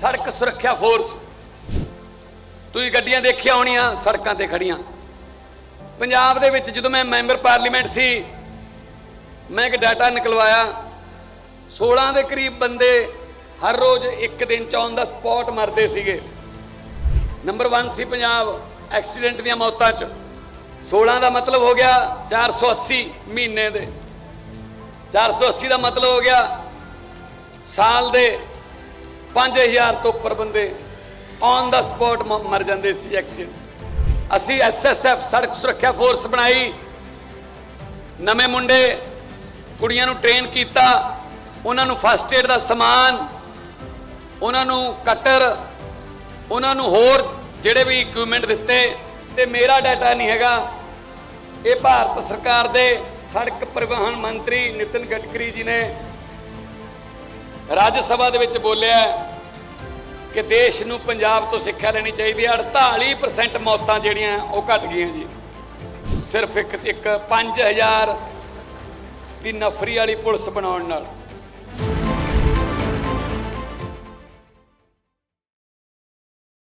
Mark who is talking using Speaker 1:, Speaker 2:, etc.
Speaker 1: ਸੜਕ ਸੁਰੱਖਿਆ ਫੋਰਸ। ਤੁਸੀਂ ਗੱਡੀਆਂ ਦੇਖੀਆਂ ਹੋਣੀਆਂ, ਸੜਕਾਂ ਤੇ ਖੜੀਆਂ ਪੰਜਾਬ ਦੇ ਵਿੱਚ ਜਦੋਂ ਮੈਂ ਮੈਂਬਰ ਪਾਰਲੀਮੈਂਟ ਸੀ, ਮੈਂ ਇੱਕ ਡਾਟਾ ਨਿਕਲਵਾਇਆ। 16 ਦੇ ਕਰੀਬ ਬੰਦੇ ਹਰ ਰੋਜ਼ ਇੱਕ ਦਿਨ ਚ ਔਨ ਦਾ ਸਪੌਟ ਮਰਦੇ ਸੀਗੇ। ਨੰਬਰ 1 ਸੀ ਪੰਜਾਬ ਐਕਸੀਡੈਂਟ ਦੀਆਂ ਮੌਤਾਂ ਚ। 16 ਦਾ ਮਤਲਬ ਹੋ ਗਿਆ 480 ਮਹੀਨੇ ਦੇ। 480 ਦਾ ਮਤਲਬ ਹੋ ਗਿਆ ਸਾਲ ਦੇ 5000 ਤੋਂ ਉੱਪਰ ਬੰਦੇ ਔਨ ਦਾ ਸਪੌਟ ਮਰ ਜਾਂਦੇ ਸੀ ਐਕਸੀਡੈਂਟ ਅਸੀਂ ਐਸਐਸਐਫ ਸੜਕ ਸੁਰੱਖਿਆ ਫੋਰਸ ਬਣਾਈ। ਨਵੇਂ ਮੁੰਡੇ, ਕੁੜੀਆਂ ਨੂੰ ਟ੍ਰੇਨ ਕੀਤਾ। ਉਹਨਾਂ ਨੂੰ ਫਸਟ ਏਡ ਦਾ ਸਮਾਨ, ਉਹਨਾਂ ਨੂੰ ਕਟਰ ਉਹਨਾਂ ਨੂੰ ਹੋਰ ਜਿਹੜੇ ਵੀ ਇਕਵਿਪਮੈਂਟ ਦਿੱਤੇ। ਤੇ ਮੇਰਾ ਡਾਟਾ ਨਹੀਂ ਹੈਗਾ। ਇਹ ਭਾਰਤ ਸਰਕਾਰ ਦੇ ਸੜਕ ਪਰਿਵਹਨ ਮੰਤਰੀ ਨਿਤਿਨ ਗਡਕਰੀ ਜੀ ਨੇ ਰਾਜ ਸਭਾ ਦੇ ਵਿੱਚ ਬੋਲਿਆ ਕਿ ਦੇਸ਼ ਨੂੰ ਪੰਜਾਬ ਤੋਂ ਸਿੱਖਿਆ ਲੈਣੀ ਚਾਹੀਦੀ ਹੈ। 48% ਮੌਤਾਂ ਜਿਹੜੀਆਂ, ਉਹ ਘਟ ਗਈਆਂ ਜੀ। ਸਿਰਫ ਇੱਕ ਇੱਕ 5000 ਦੀ ਨਫਰੀ ਵਾਲੀ ਪੁਲਿਸ ਬਣਾਉਣ ਨਾਲ।